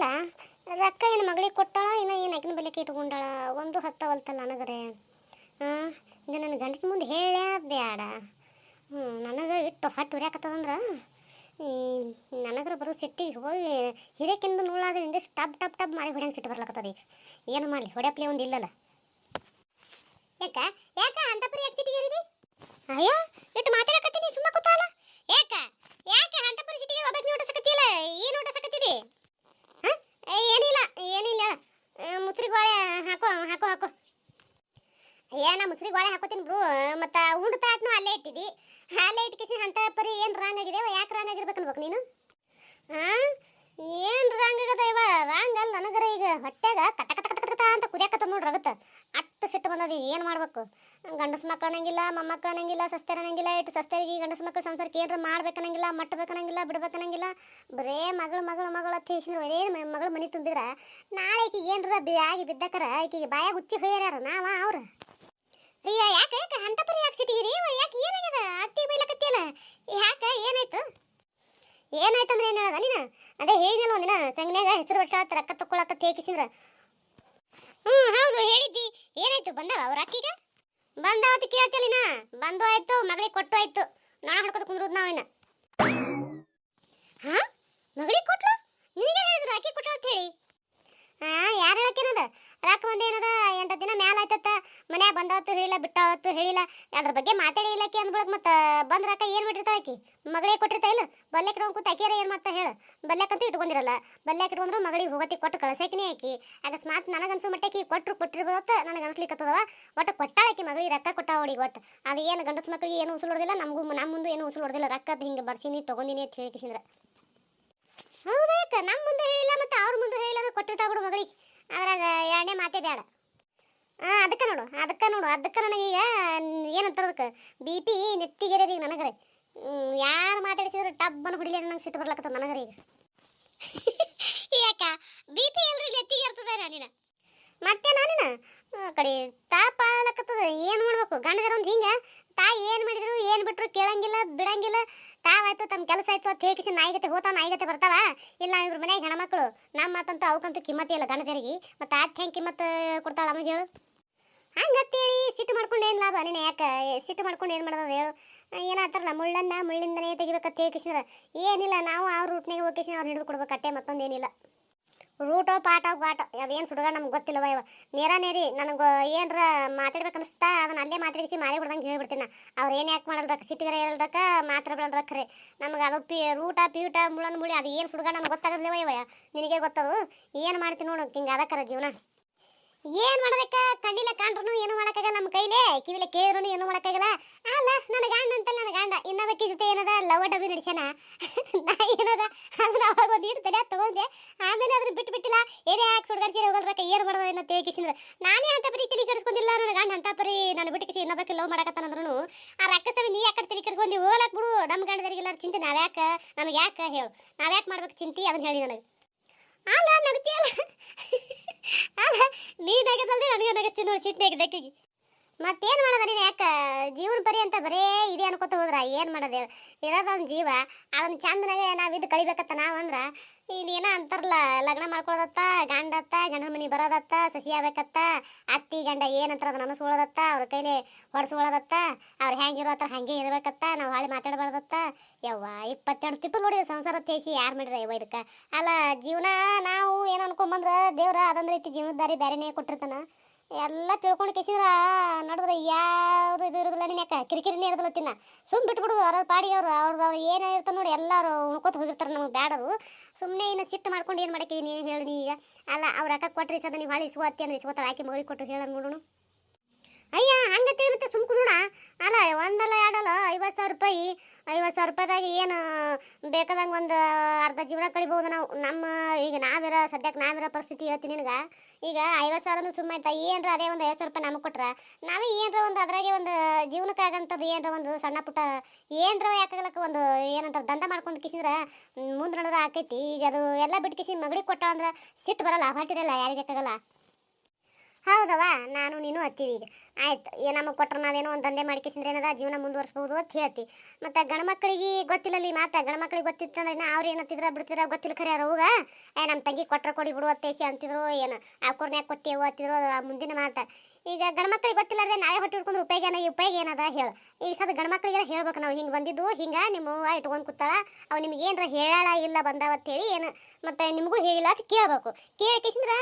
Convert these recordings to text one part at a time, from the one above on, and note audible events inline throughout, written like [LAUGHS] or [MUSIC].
ಅಲ್ಲ ರೊಕ್ಕ ಏನು ಮಗಳಿಗೆ ಕೊಟ್ಟಾಳ, ಇನ್ನು ಏನು ಅಕಿನ ಬೆಲೆಕ್ಕೆ ಇಟ್ಕೊಂಡಾಳ? ಒಂದು ಹತ್ತವಲ್ತಲ್ಲ ನನಗರೆ ಹಾಂ ಇದು ನನ್ನ ಗಂಡನ ಮುಂದೆ ಹೇಳ್ಯಾ ಬೇಡ ಹ್ಞೂ ನನಗೆ ಇಟ್ಟು ಹೊಟ್ಟು ಹುರಿಯಾಕತ್ತದಂದ್ರೆ ನನಗರ ಬರೋ ಸಿಟ್ಟಿಗೆ ಹೋಗಿ ಹಿರೇಕಿಂದ ನೋಡಾದ್ರೆ ಇಂದಿಷ್ಟು ಟಬ್ ಟಬ್ ಟಬ್ ಮಾರಿ ಹೊಡ್ಯಂಗೆ ಸಿಟ್ಟು ಬರ್ಲಕತ್ತದ ಈಗ. ಏನು ಮಾಡಲಿ ಹೊಡ್ಯಪ್ಲೆ ಒಂದು ಇಲ್ಲಲ್ಲ. ಯಾಕ ಯಾಕ ಅಂತಪುರಿ ಯಾಕೆ ಸಿಟ್ಟಿಗೆ ಏರಿದಿ? ಅಯ್ಯ, ಇಟ್ಟು ಮಾತಾಡಕತ್ತೀನಿ ಸುಮ್ಮನೆ ಕೂತಾಲ ಯಾಕ ಯಾಕ ಅಂತಪುರಿ ಸಿಟ್ಟಿಗೆ ಒಬ್ಬಕ್ಕೆ ನೀವು ಓಡಿಸಕತ್ತಿಲ್ಲ ಏನು ಓಡಿಸಕತ್ತಿದಿ ಹಾಂ ಏನಿಲ್ಲ ಏನಿಲ್ಲ ಮುಸ್ರಿ ಗೋಳೆ ಹಾಕೋ ಹಾಕೋ ಹಾಕೋ ಏನ ಮುಸ್ರಿ ಗೋಳೆ ಹಾಕೋತೀನಿ ಬ್ರೂ. ಮತ್ತು ಉಂಡು ತಾಟ್ನು ಅಲ್ಲೇ ಇಟ್ಟಿದ್ದಿ ಅಲ್ಲೇ ಇಟ್ಕಿಸಿ ಅಂತ ಪರಿ ಏನು ರಾಂಗ್ ಆಗಿದೆ ಯಾಕೆ ರಾಂಗ್ ಆಗಿರ್ಬೇಕು ಅನ್ಬೇಕು ನೀನು? ಹಾಂ ಏನು ರಾಂಗ್ ಆಗದ ಇವ? ರಾಂಗ್ ಅಲ್ಲ ನನಗರ ಈಗ ಹೊಟ್ಟೆಗ ಕಟ ಕಟ ಕಟ ಕಟ ಅಂತ ಕುದಿಯಾಕತ್ತ ನೋಡ್ರಿ ಆಗುತ್ತೆ ಅಷ್ಟು ಸಿಟ್ಟು ಬಂದದ ಈಗ ಏನು ಮಾಡ್ಬೇಕು? ಗಂಡಸ ಮಕ್ಳು ಅನ್ನಂಗಿಲ್ಲ, ಮೊಮ್ಮಕ್ಳು ಅನ್ನಂಗಿಲ್ಲ ಸಸ್ತೆ ಅನ್ನಂಗಿಲ್ಲ ಇಟ್ಟು ಸಸ್ತೆರಿಗೆ ಗಂಡಸ ಮಕ್ಳು ಸಂಸಾರಕ್ಕೆ ಏನಾರ ಮಾಡ್ಬೇಕನ್ನಂಗಿಲ್ಲ ಮಟ್ಟಬೇಕನ್ನಂಗಿಲ್ಲ ಬಿಡ್ಬೇಕನ್ನಂಗಿಲ್ಲ. ಬರೇ ಮಗಳು ಮಗಳು ಮಗಳು ಅಂತ ಹೇಳಿಸಿದ್ರು. ಬರೇ ಮಗಳು ಮನೆ ತುಂಬಿದ್ರೆ ನಾಳೆ ಈಕಿಗೆ ಏನಾರ ಬಿ ಆಗಿ ಬಿದ್ದಕರ, ಈಕಿಗೆ ಬಾಯಾಗ ಹುಚ್ಚಿ ಹೊಯ್ಯಾರ ನಾವ, ಅವ್ರ? ಅಯ್ಯ, ಯಾಕೆ ಯಾಕೆ? ಅಂತ ಪರಿ ಯಾಕೆ ಸಿಟಿಗಿರಿ ಯಾಕೆ ಏನಾಗ್ಯದ ಅತ್ತಿ ಬೈಲಕತ್ತಿಯಲ್ಲ? ಯಾಕೆ, ಏನಾಯ್ತು? ಏನಾಯ್ತು ಅಂದ್ರೆ ಏನು ಹೇಳದ? ನೀನು? ಅದೇ ಹೇಳಿದ್ನಲ್ಲ ಒಂದಿನ, ಸಂಗನ್ಯಾಗ ಹೆಸರು ವರ್ಷ ಆತ ರೊಕ್ಕ ತಕ್ಕೊಳಕ ತೇಕಿಸಿದ್ರ ಹ್ಞೂ, ಹೌದು, ಹೇಳಿದ್ದಿ. ಏನಾಯ್ತು? ಬಂದವ ಅವ್ರ ಅಕ್ಕಿಗ? ಬಂದಾವತ್ತು ಕೇಳ್ತಿಲ್ಲ ಬಂದು ಆಯ್ತು, ಮಗಳಿಗೆ ಕೊಟ್ಟು ಆಯ್ತು. ನಾಳೆ ಹೊಡ್ಕೊತ ಕುಂದ್ರದ್ ನಾವಿನ್ನ ಹಾ ಮಗಳಿಗೆ ಕೊಟ್ಲು ನಿನಗೆ ಹೇಳಿದ್ರು ಅಕ್ಕಿ ಕೊಟ್ಲು ಅಂತ ಹೇಳಿ ಹಾ ಯಾರು ಹೇಳಕ್ಕೇನದ ರೊಕ್ಕ ಒಂದ್ ಏನದ ಎಂಟು ದಿನ ಮ್ಯಾಲ ಆಯ್ತತ್ತ ಬಂದಾವತ್ತು ಹೇಳಿಲ್ಲ, ಬಿಟ್ಟಾವತ್ತು ಹೇಳಿಲ್ಲ, ಅದ್ರ ಬಗ್ಗೆ ಮಾತಾಡಿ ಇಲ್ಲಕ್ಕೆ ಅಂದ್ಬಿಡಕ್ ಮತ್ತೆ ಬಂದ ರೊಕ್ಕ ಏನು ಬಿಟ್ಟಿರ್ತಾಳೆ ಆಕಿ? ಮಗಳಿಗೆ ಕೊಟ್ಟಿರ್ತಾ ಇಲ್ಲ? ಬಲ್ಲೆ ಕಿಟ್ಕೊಂಡ್ ಕೂತ ಆಕಿಯಾರ ಏನು ಮಾಡ್ತಾ ಹೇಳು? ಬಲ್ಲೆಕಂತೂ ಇಟ್ಕೊಂಡಿರಲ್ಲ. ಬಲ್ಲೆ ಕಿಟ್ಕೊಂಡ್ರು ಮಗಳಿಗೆ ಹೋಗತಿ ಕೊಟ್ಟು ಕಳ್ಸಕಿನೇ ಆಕಿ. ಅಕಸ್ಮಾತ್ ನನಗನ್ಸು ಮಟ್ಟಕ್ಕೆ ಕೊಟ್ಟರು ಕೊಟ್ಟಿರ್ಬೋದತ್ತ ನನಗೆ ಅನ್ಸ್ಲಿಕ್ಕತ್ತದವ ಒಟ್ಟು ಕೊಟ್ಟಾಳಕಿ ಮಗಳಿಗೆ ರೊಕ್ಕ ಕೊಟ್ಟ ಅವಳಿಗೆ ಒಟ್ಟು. ಅದು ಏನು ಗಂಡಸ ಮಕ್ಕಳಿಗೆ ಏನು ಉಸುಲು ಹೊಡೆದಿಲ್ಲ, ನಮಗೂ ನಮ್ಮ ಮುಂದೆ ಏನು ಉಸುಲು ಹೊಡೆದಿಲ್ಲ. ರೊಕ್ಕದ ಹಿಂಗೆ ಬರ್ಸೀನಿ, ತಗೊಂಡಿನಿ ಅಂತ ಹೌದಾ ಹೌದಾಕ ನಮ್ಮ ಮುಂದೆ ಹೇಳಿಲ್ಲ ಮತ್ತು ಅವ್ರ ಮುಂದೆ ಹೇಳಿಲ್ಲ ಅಂದ್ರೆ ಕೊಟ್ಟಿರ್ತಾ ಬಿಡು ಮಗಳಿಗೆ. ಅದ್ರಾಗ ಎರಡನೇ ಮಾತೇ ಬೇಡ ಹಾಂ ಅದಕ್ಕೆ ನೋಡು ಅದಕ್ಕೆ ನೋಡು ಅದಕ್ಕೆ ನನಗೀಗ ಏನಂತಾರ ಅದಕ್ಕೆ ಬಿ ಪಿ ನೆತ್ತಿಗೆರೆದ ಈಗ ನನಗರೆ ಯಾರು ಮಾತಾಡಿಸಿದ್ರು ಟಬ್ಬನ್ನು ಹೊಡಿಲಿ ನಂಗೆ ಸಿಟ್ಟು ಬರ್ಲಕತ್ತದ ನನಗರೆ ಈಗ. [LAUGHS] ಯಾಕ? ಬಿ ಪಿ ಎಲ್ರಿಗೆ ನೆತ್ತಿಗೆ ಇರ್ತದೆ ನೀನು? ಮತ್ತೆ ನಾನಿನ ಕಡೆ ತಾಪಾಲಕತ್ತದ ಏನು ಮಾಡ್ಬೇಕು? ಗಂಡದರ ಒಂದು ಹಿಂಗೆ ತಾಯಿ ಏನು ಮಾಡಿದ್ರು ಏನು ಬಿಟ್ರು ಕೇಳಂಗಿಲ್ಲ ಬಿಡಂಗಿಲ್ಲ ತಾವಾಯ್ತು ತಮ್ಮ ಕೆಲಸ ಆಯ್ತು ಅಂತ ಹೇಳಿಸಿ ನಾಯಿಗತೆ ಹೋತಾವ ನಾಯಿಗತೆ ಬರ್ತಾವ? ಇಲ್ಲ ಇವ್ರ ಮನೆಗೆ ಹೆಣ್ಮಕ್ಳು ನಮ್ಮ ಮಾತಂತೂ ಅವಕ್ಕಂತೂ ಕಿಮ್ಮತ್ತೇ ಇಲ್ಲ ಗಂಡದರಿಗೆ ಮತ್ತು ಆಕೆ ಹೆಂಗೆ ಕಿಮ್ಮತ್ತು ಕೊಡ್ತಾಳೆ ನಮಗೆ ಹೇಳು. ಹಂಗತ್ತೇಳಿ ಸಿಟ್ಟು ಮಾಡ್ಕೊಂಡು ಏನು ಲಾಭ? ನೀನು ಯಾಕೆ ಸಿಟ್ಟು ಮಾಡ್ಕೊಂಡು ಏನು ಮಾಡೋದು ಹೇಳು. ಏನಾಗ್ತಾರಲ್ಲ ಮುಳ್ಳನ್ನ ಮುಳ್ಳಿಂದನೇ ತೆಗಿಬೇಕಂತ ಹೇಳಿಸಿದ್ರೆ ಏನಿಲ್ಲ, ನಾವು ಆ ರೂಟ್ನಾಗೆ ಹೋಗಿಸಿ ಅವ್ರು ಹಿಡಿದು ಕೊಡ್ಬೇಕು, ಅಟ್ಟೆ ಮತ್ತೊಂದೇನಿಲ್ಲ ರೂಟೋ, ಪಾಟೋ ಗಾಟೋ ಅವೇನು ಸುಡುಗ ನಮ್ಗೆ ಗೊತ್ತಿಲ್ಲವ ಇವ. ನೇರ ನೇರಿ, ನನಗೆ ಏನರ ಮಾತಾಡ್ಬೇಕು ಅನಿಸ್ತಾ, ಅದನ್ನ ಅಲ್ಲೇ ಮಾತಾಡಿಸಿ ಮಾರಿ ಬಿಡ್ದಂಗೆ ಹೇಳ್ಬಿಡ್ತೀನಿ. ಅವ್ರು ಏನು ಯಾಕೆ ಮಾಡಲ್ರಕ್ಕ ಸಿಟ್ಟಿಗರ ಹೇಳ್ರಕ್ಕ, ಮಾತ್ರ ಬಿಡಲ್ರಕ್ರೆ ನಮ್ಗೆ ಅದು ಪಿ, ರೂಟ, ಪೀಟ, ಮುಳ್ಳನ್ ಮುಳಿ ಅದು ಏನು ಸುಡುಗ ನಮ್ಗೆ ಗೊತ್ತಾಗದಿಲ್ಲವ ಇವ. ನಿನಗೆ ಗೊತ್ತದು? ಏನು ಮಾಡ್ತೀನಿ ನೋಡು, ಹಿಂಗೆ ಅದಕ್ಕರ ಜೀವನ. ಏನ್ ಮಾಡ್ಬೇಕ ಕಣ್ಣಿಲ್ಲ ಕಾಣ್ರು ಏನು ಮಾಡಕ್ಕಾಗಲ್ಲ ನಮ್ಮ ಕೈಲೇ. ಕಿವಿಲೆ ಕೇಳಿದ್ರು ಏನು ಮಾಡಕ್ಕಾಗಲ್ಲ. ಅಲ್ಲ, ನನ್ನ ಗಂಡ ಅಂತಲ್ಲ ನನ್ನ ಗಂಡ. ಇನ್ನೊಬ್ಬಕ್ಕಿ ಜೊತೆ ಏನದ? ಲವ್ ಡಬ್ಬಿ ನಡೆಸ್ಯಾನ? ನಾ ಏನದ? ಅದನ್ನ ಅವಾಗ ಒಂದು ತಗೊಂಡೆ. ಆಮೇಲೆ ಅದ್ರ ಬಿಟ್ಟು ಬಿಟ್ಟಿಲ್ಲ. ಏನೇ ಯಾಕೆ ಸುಡ್ಗಾಡ್ಸಿ ಹೋಗಲ್ರಕ್ಕ ಏನು ಮಾಡೋದು ಏನೋ ತಿಳ್ಕಿಸಿದ್ರೆ ನಾನೇ ಅಂತ ಪರಿ ತಿಳಿ ಕೆಡಿಸ್ಕೊಂಡಿಲ್ಲ. ನನ್ನ ಗಂಡ ಅಂತ ಪರಿ ನಾನು ಬಿಟ್ಟು ಕಿಸಿ ಇನ್ನೊಬ್ಬಕ್ಕೆ ಲವ್ ಮಾಡಕತ್ತಾನಂದ್ರು ಆ ರಕ್ಕ ಸವಿ ನೀ ಯಾಕೆ ತಿಳಿ ಕೆಡಿಸ್ಕೊಂಡು? ಹೋಗ್ಲಾಕ್ ಬಿಡು. ನಮ್ಮ ಗಂಡದರಿಗೆಲ್ಲ ಚಿಂತೆ. ನಾವ್ಯಾಕ? ನಮಗೆ ಯಾಕೆ ಹೇಳು? ನಾವ್ಯಾಕೆ ಮಾಡ್ಬೇಕು ಚಿಂತೆ? ಅದನ್ನ ಹೇಳಿ ನನಗೆ. ಅಲ್ಲ ನಗ್ತಿಯಲ್ಲ? ಅಲ್ಲ ನೀ ನಗದಲ್ದೆ ನನಗೆ ನಗಸ್ತೀನಿ ನೋಡಿ ಸಿಟ್ಟು ನೆಗದಕ್ಕಿಗೆ ಮತ್ತೇನು ಮಾಡೋದ ನೀನು ಯಾಕೆ? ಜೀವನ ಪರಿ ಅಂತ ಬರೇ ಇದೆ ಅನ್ಕೋತ ಹೋದ್ರ, ಏನು ಮಾಡೋದು? ಇರೋದೊಂದು ಜೀವ ಅದನ್ನ ಚಂದನಾಗೆ ನಾವು ಇದು ಕಳಿಬೇಕತ್ತ ನಾವು ಅಂದ್ರೆ ಏನೋ ಅಂತಾರಲ್ಲ, ಲಗ್ನ ಮಾಡ್ಕೊಳ್ಳೋದತ್ತ ಗಂಡತ್ತ, ಗಂಡನ ಮನೆ ಬರೋದತ್ತ, ಸಸಿ ಆಗ್ಬೇಕತ್ತ, ಅತ್ತಿ, ಗಂಡ ಏನಂತಾರ ಅದನ್ನ ಅನಿಸ್ಕೊಳ್ಳೋದತ್ತ ಅವ್ರ ಕೈಲಿ ಹೊಡ್ಸ್ಕೊಳ್ಳೋದತ್ತ ಅವ್ರು ಹೆಂಗಿರೋ ಹತ್ರ ಹಾಗೆ ಇರ್ಬೇಕತ್ತ, ನಾವು ಹಾಳಿ ಮಾತಾಡಬಾರ್ದತ್ತ. ಯವ್ವ ಇಪ್ಪತ್ತೆರಡು ತಿಪ್ಪಲ್ ನೋಡಿದ ಸಂಸಾರ ತೇಸಿ ಯಾರು ಮಾಡಿದ್ರೆ ಯವ್ವ ಇದಕ್ಕೆ? ಅಲ್ಲ, ಜೀವನ ನಾವು ಏನು ಅನ್ಕೊಂಬಂದ್ರೆ ದೇವ್ರ ಅದೊಂದು ರೀತಿ ಜೀವನದ ದಾರಿ ಬೇರೆನೇ ಕೊಟ್ಟಿರ್ತಾನ. ಎಲ್ಲ ತಿಳ್ಕೊಂಡು ಕೇಸಿದ್ರ ನೋಡಿದ್ರೆ ಯಾವುದು ಇದು ಇರೋದಿಲ್ಲ ನೀನು ಯಾಕೆ? ಕಿರಿಕಿರಿನೇ ಇರೋದಿಲ್ಲ ತಿನ್ನ. ಸುಮ್ ಬಿಟ್ಬಿಡುದು ಅವ್ರ ಪಾಡಿ ಅವರು ಅವ್ರದ್ದು ಅವ್ರು ಏನೇ ಇರ್ತಾರೆ ನೋಡಿ ಎಲ್ಲರೂ ಉಣ್ಕೋತ ಹೋಗಿರ್ತಾರೆ ನಮಗೆ ಬೇಡದು ಸುಮ್ಮನೆ ಇನ್ನು ಸಿಟ್ಟು ಮಾಡ್ಕೊಂಡು ಏನು ಮಾಡಕ್ಕೆ ನೀನು ಹೇಳಿ ನೀ ಈಗ. ಅಲ್ಲ, ಅವ್ರ ಅಕ್ಕ ಕೊಟ್ರಿ ಸದ ನೀವು ಹಾಳಿ ಇಸ್ಕೋತಿ ಅಂದ್ರೆ ಇಸ್ಕೋತಾಳ, ಆಕೆ ಮಗಳಿಗೆ ಕೊಟ್ಟು ಹೇಳೋಣ ನೋಡೋಣ. ಅಯ್ಯ ಹಂಗತ್ತೇಳಿ ಮತ್ತೆ ಸುಮ್ ಕುದುಡ ಅಲ್ಲ, ಒಂದಲ್ಲ, ಎರಡಲ್ಲ ಐವತ್ತು ಸಾವಿರ ರೂಪಾಯಿ ಐವತ್ತು ಸಾವಿರ ರೂಪಾಯಿದಾಗ ಏನು ಬೇಕಾದಂಗೆ ಒಂದು ಅರ್ಧ ಜೀವನ ಕಳಿಬೋದು ನಾವು. ನಮ್ಮ ಈಗ ನಾವಿರ, ಸದ್ಯಕ್ಕೆ ನಾವಿರೋ ಪರಿಸ್ಥಿತಿ ಹೇಳ್ತೀನಿ ನಿನಗೆ. ಈಗ ಐವತ್ತು ಸಾವಿರ ಅಂದ್ರೆ ಸುಮ್ಮ ಆಯ್ತಾ? ಏನರ ಅದೇ ಒಂದು ಐವತ್ತು ಸಾವಿರ ರೂಪಾಯಿ ನಮಗೆ ಕೊಟ್ರೆ? ನಾವೇ ಏನರ ಒಂದು ಅದರಾಗೆ ಒಂದು ಜೀವನಕ್ಕಾಗಂಥದ್ದು ಏನರ ಒಂದು ಸಣ್ಣ ಪುಟ್ಟ ಏನರ ಯಾಕಾಗಲಕ್ಕ ಒಂದು ಏನಂತಾರೆ ದಂಧ ಮಾಡ್ಕೊಂಡು ಕಿಸಿದ್ರೆ ಮುಂದೆ ನೋಡಿದ್ರೆ ಆಕೈತಿ. ಈಗ ಅದು ಎಲ್ಲ ಬಿಟ್ಟು ಕಿಸಿ ಮಗಳಿಗೆ ಕೊಟ್ಟ ಅಂದ್ರೆ ಸಿಟ್ಟು ಬರಲ್ಲ ಹೊಟ್ಟಿರಲ್ಲ ಯಾರಿಗೆ ಬೇಕಾಗಲ್ಲ ಹೌದವ ನಾನು ನೀನು ಹತ್ತೀವಿ ಈಗ. ಆಯ್ತು, ಏ ನಮಗೆ ಕೊಟ್ರೆ ನಾವೇನೋ ಒಂದು ದಂಧೆ ಮಾಡ್ಕಿಸಿದ್ರೆ ಏನದ, ಜೀವನ ಮುಂದುವರ್ಸ್ಬೋದು ಅಂತ ಹೇಳ್ತಿ. ಮತ್ತು ಗಣಮಕ್ಕಳಿಗೆ ಮಕ್ಕಳಿಗೆ ಗೊತ್ತಿಲ್ಲ ಮಾತಾ ಗಣ ಮಕ್ಕಳಿಗೆ ಗೊತ್ತಿತ್ತಂದ್ರೆ ನಾ ಅವ್ರು ಏನತ್ತಿದ್ರ ಬಿಡ್ತಿರ ಗೊತ್ತಿಲ್ಲ ಖರೆ ಅವ್ಗ ಏ ನಮ್ಮ ತಂಗಿ ಕೊಟ್ರೆ ಕೊಡಿ ಬಿಡು ಅತ್ತೇಸಿ ಅಂತಿದ್ರು, ಏನು, ಆ ಕೊರ್ನ್ಯಾಗ ಕೊಟ್ಟೇವು ಅತ್ತಿದ್ರು ಮುಂದಿನ ಮಾತು. ಈಗ ಗಂಡು ಮಕ್ಕಳಿಗೆ ಗೊತ್ತಿಲ್ಲಾರ್ದೆ ನಾವೇ ಹೊಟ್ಟೆ ಹಿಡ್ಕೊಂಡ್ರೆ ಉಪಯೋಗ ಏನ ಉಪಯೋಗ ಏನದ ಹೇಳು. ಈಗ ಸದ ಗಂಡ್ಮಕ್ಳಿಗೆಲ್ಲ ಹೇಳ್ಬೇಕು ನಾವು, ಹಿಂಗೆ ಬಂದಿದ್ದು, ಹಿಂಗೆ ನಿಮ್ಮ ಅವ್ವ ಇಟ್ಕೊಂಡು ಕೂತಾಳ, ಅವು ನಿಮ್ಗೆ ಏನಾರ ಹೇಳಾಳ ಇಲ್ಲ ಅಂತ ಹೇಳಿ ಏನು ಮತ್ತು ನಿಮಗೂ ಹೇಳಿಲ್ಲ ಅಂತ ಕೇಳ್ಬೇಕು. ಕೇಳಿಕಿಸಿಂದ್ರ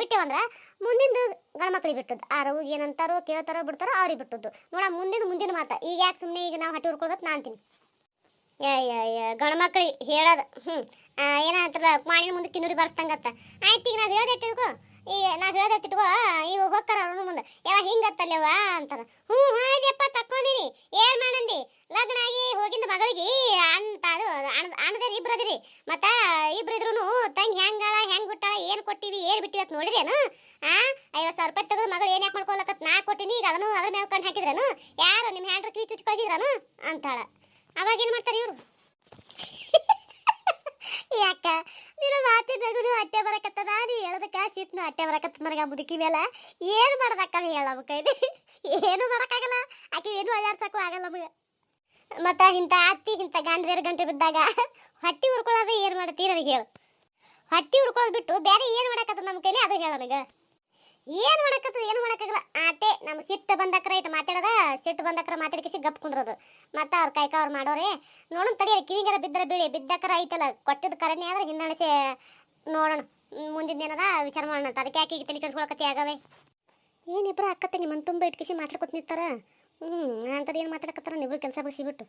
ಬಿಟ್ಟೇವಂದ್ರೆ ಮುಂದಿಂದು ಗಂಡು ಮಕ್ಳಿಗೆ ಬಿಟ್ಟದ್ದು. ಆರು ಏನಂತಾರೋ, ಕೇಳ್ತಾರೋ, ಬಿಡ್ತಾರೋ ಅವ್ರಿಗೆ ಬಿಟ್ಟದ್ದು. ನೋಡ ಮುಂದಿನ ಮುಂದಿನ ಮಾತು. ಈಗ ಯಾಕೆ ಸುಮ್ಮನೆ ಈಗ ನಾವು ಹಟ್ಟಿ ಹುಡ್ಕೊಳತ್ ನಾ ಅಂತೀನಿ. ಗಂಡ್ಮಕ್ಳಿಗೆ ಹೇಳೋದು ಹ್ಞೂ ಏನಂತಾರ ಮಾಡಿನ ಮುಂದೆ ಕಿನ್ನೂರಿ ಬರ್ಸ್ದಂಗತ್ತ. ಆಯ್ತು ಈಗ ನಾವು ಹೇಳ್ದೆ ತಿಳ್ಕೊ. ಈಗ ನಾ ಹೇಳ್ದೆ ತಿಳ್ಕೊ ಈಗ ಹೋಗ್ತಾರ ಅವ್ರ ಮುಂದೆ. ಯಾವ ಹಿಂಗತ್ತಲ್ಲವ ಅಂತಾರ. ಹ್ಞೂ ಹಾಯ್ದಪ್ಪ ತಕ್ಕೊಂಡಿರಿ. ಏನು ಮಾಡಂದಿ? ಲಗ್ನ ಆಗಿ ಹೋಗಿಂದ ಮಗಳಿಗೆ ಅಣ್ಣ ಅದು ಅಣ್ಣದ ಅಣ್ಣದೇರು ಇಬ್ರು ಅದಿರಿ. ಮತ್ತ ಇಬ್ರು ತಂಗಿ ಹೆಂಗಾಳ, ಹೆಂಗ್ ಬಿಟ್ಟಾಳ, ಏನು ಕೊಟ್ಟಿವಿ, ಏನು ಬಿಟ್ಟಿವಿ ಅಂತ ನೋಡಿದ್ರೇನು? ಆ, ಐವತ್ತು ಸಾವಿರ ರೂಪಾಯಿ ತೆಗೆದು ಮಗಳು ಏನು ಯಾಕೆ ಮಾಡ್ಕೊಳಕತ್ ನಾ ಕೊಟ್ಟಿನಿ, ಈಗ ಅದನ್ನು ಅದ್ರ ಮೇಲೆ ಕಣ್ಣು ಹಾಕಿದ್ರೇನು? ಯಾರು ನಿಮ್ಮ ಹ್ಯಾಂಡ್ರ ಕಿವಿ ಚುಚ್ಚಿ ಕಳಿಸಿದ್ರನು ಅಂತಾಳ. ಅವಾಗ ಏನು ಮಾಡ್ತಾರೆ ಇವರು? ಯಾಕ? ನಿನ್ನ ಮಾತಿನಾಗೂ ಅಟ್ಟೆ ಬರಕತ್ತದ ನೀ ಹೇಳದಕ್ಕ ಸಿಟ್ನು ಅಟ್ಟೆ ಬರಕತ್ತ ನನಗೆ ಮುದುಕಿ ಮೇಲೆ ಏನು ಮಾಡ್ದಕ್ಕ ಹೇಳ ನಮ್ಮ ಕೈಲಿ? ಏನು ಮಾಡೋಕ್ಕಾಗಲ್ಲ. ಆಕೆ ಏನು ಅಳ್ಳಾಡ್ಸಕ್ಕೂ ಆಗಲ್ಲ ನಮಗೆ. ಮತ್ತು ಇಂಥ ಅತ್ತಿ, ಇಂಥ ಗಂಡದೇರು ಗಂಟೆ ಬಿದ್ದಾಗ ಹೊಟ್ಟಿ ಉರ್ಕೊಳ್ಳೋದು ಏನು ಮಾಡ್ತೀರಿ ನನಗೆ ಹೇಳು. ಹೊಟ್ಟಿ ಹುರ್ಕೊಳ್ಳೋದು ಬಿಟ್ಟು ಬೇರೆ ಏನು ಮಾಡಕತ್ತದ ನಮ್ಮ ಕೈಲಿ? ಅದು ಹೇಳ ನನಗೆ. ಏನು ಮಾಡಕತ್ತದ, ಏನು ಮಾಡಕ್ಕಾಗಲ್ಲ. ಆಟೆ ನಮ್ಮ ಸಿಟ್ಟು ಬಂದಕ್ರ ಇಟ್ಟು ಮಾತಾಡೋದ, ಸಿಟ್ಟು ಬಂದಕ್ರ ಮಾತಾಡ್ಕಿಸಿ ಗಪ್ ಕುಂದ್ರೋದು. ಮತ್ತೆ ಅವ್ರ ಕೈಕ ಅವ್ರು ಮಾಡೋರೆ, ನೋಡೋಣ ತಡಿಯ ಕಿವಿಗಾರ ಬಿದ್ದರೆ ಬೀಳಿ, ಬಿದ್ದಕ್ರ ಐತಲ್ಲ ಕೊಟ್ಟಿದ್ದು ಕರನೇ ಆದ್ರೆ ಹಿಂದಣಿಸಿ ನೋಡೋಣ. ಮುಂದಿನ ಏನದ ವಿಚಾರ ಮಾಡೋಣ ಅದಕ್ಕೆ ಯಾಕೆ ಈಗ ತಲೆ ಕೆಡ್ಸ್ಕೊಳಕತ್ತಿ ಆಗವೆ? ಏನಿಬ್ರ ಅಕ್ಕ ತಂಗಿ ಮನ್ ತುಂಬ ಇಟ್ಕಿಸಿ ಮಾತಾಡ್ಕೊತ ನಿಂತಾರ? ಹ್ಞೂ ಅಂಥದ್ದು ಏನು ಮಾತಾಡಕತ್ತಾರ ನೀವು ಕೆಲಸ ಬಗ್ಸಿಬಿಟ್ಟು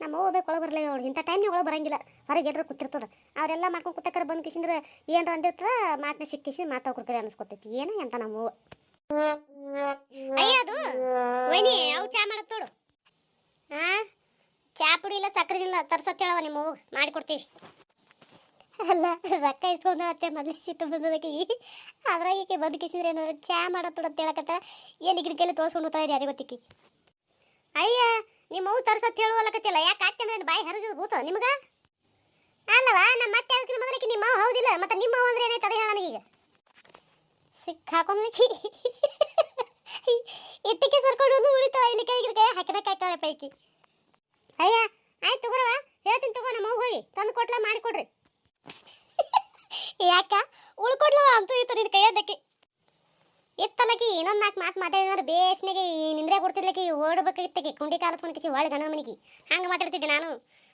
ನಮ್ಮ ಅವ್ವ ಬೇಕು ಒಳಗೆ ಬರಲ್ಲ ಅವ್ರು ಇಂಥ ಟೈಮ್ನಾಗ ಒಳಗೆ ಬರಂಗಿಲ್ಲ. ಹೊರಗೆ ಎಲ್ಲರೂ ಕೂತಿರ್ತದ. ಅವರೆಲ್ಲ ಮಾಡ್ಕೊಂಡು ಕೂತಕ್ಕಾರ ಬಂದು ಕಿಸಿಂದ್ರೆ ಏನಾರ ಅಂದಿರ್ತಾರ ಮಾತನ್ನ ಸಿಕ್ಕಿಸಿ ಮಾತಾಡ್ಕೊರ್ ಕಡೆ ಅನಿಸ್ಕೊತೈತಿ. ಏನ ಅಂತ ನಮ್ಮ ಅಯ್ಯ ಅದು, ವೈನಿ, ಅವು ಚಾ ಮಾಡತ್ತೋಡು ಹಾಂ ಚಾ ಪುಡಿ ಇಲ್ಲ ಸಕ್ಕರೆ ಇಲ್ಲ ತರ್ಸತ್ತೇಳವ ನಿಮ್ಮ ಅವ್ವ. ಮಾಡಿಕೊಡ್ತೀವಿ ಅಲ್ಲ, ರೊಕ್ಕ ಇಸ್ಕೊಂಡು ಅತ್ತೆ ಮೊದಲೇ ಸಿಟ್ಟು ಬಂದದಕ್ಕೆ ಅದ್ರಾಗ ಬಂದು ಏನಾದ್ರು ಚಾ ಮಾಡತ್ತೋಡು ಅಂತ ಹೇಳಕತ್ತ ಎಲ್ಲಿ ಗಿಡಕ್ಕೆಲ್ಲ ತೋರಿಸ್ಕೊಂಡು ಹೋಗ್ತಾರೆ ಯಾರಿಗೆ ಗೊತ್ತಿಕ್ಕಿ ಅಯ್ಯ, ನಿಮ್ಮ ಅವ್ವ ತರ್ಸತ್ ಹೇಳುವಲ್ಲಕತ್ತಿಲ್ಲ ಯಾಕೆ ಅತ್ತೆ ಅಂದ್ರೆ ಬಾಯಿ ಹರಿದು ಭೂತ ನಿಮ್ಗ? ಅಲ್ಲವ ನಮ್ಮ ಮತ್ತೆ ಅದಕ್ಕೆ ಮೊದಲಿಗೆ ನಿಮ್ಮ ಅವ್ವ ಹೌದಿಲ್ಲ, ಮತ್ತೆ ನಿಮ್ಮ ಅವ್ವ ಅಂದ್ರೆ ಏನಾಯ್ತದ ಅದು ಹೇಳ ನನಗೀಗ? ಸಿಕ್ಕ ಇಟ್ಟಕ್ಕೆ ಸರ್ಕೊಂಡು ಉಳಿತಾವ ಇಲ್ಲಿ ಕೈ ಕೈ ಹಾಕಿದ ಕಾಯ್ತಾಳೆ ಪೈಕಿ. ಅಯ್ಯ, ಆಯ್ತು ತಗೋರವ ಹೇಳ್ತೀನಿ ತಗೋ ನಮ್ಮ ಹೋಗಿ, ತಂದು ಕೊಟ್ಲ ಮಾಡಿಕೊಡ್ರಿ ಯಾಕ? ಉಳ್ಕೊಡ್ಲವ ಅಂತೂ ಇತ್ತು ನಿನ್ನ ಕೈಯದ್ದಕ್ಕೆ ಇತ್ತಲಕಿ ಇನ್ನೊಂದು ನಾಲ್ಕು ಮಾತು ಮಾತಾಡಿದ್ರೆ ಬೇಸ್ನಾಗೆ ನಿಂದ್ರೆ ಕೊಡ್ತಿರ್ಲಕಿ ಓಡಬೇಕಾಗಿತ್ತಕ್ಕೆ ಕುಂಡಿ ಕಾಲ ಕಿಸಿ ಒಳ್ಳೆ ಗಣ ಮನೆಗೆ. ಹಂಗೆ ಮಾತಾಡ್ತಿದ್ದೆ ನಾನು.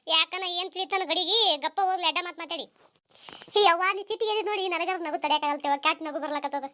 ಯಾಕನ ಏನು ತಿಳಿತಾನ ಗಡಿಗೆ, ಗಪ್ಪ ಹೋಗ್ಲಿ, ಅಡ್ಡ ಮಾತು ಮಾತಾಡಿ. ಈ ಯವ್ವ ನೀ ಚಿಟ್ಟಿಗೆ ನೋಡಿ ನನಗಾರ ನಗು ತಡೆಯಕ್ಕಾಗಲ್ತೇವ ಕ್ಯಾಟ್ ನಗು ಬರ್ಲಕತ್ತದ.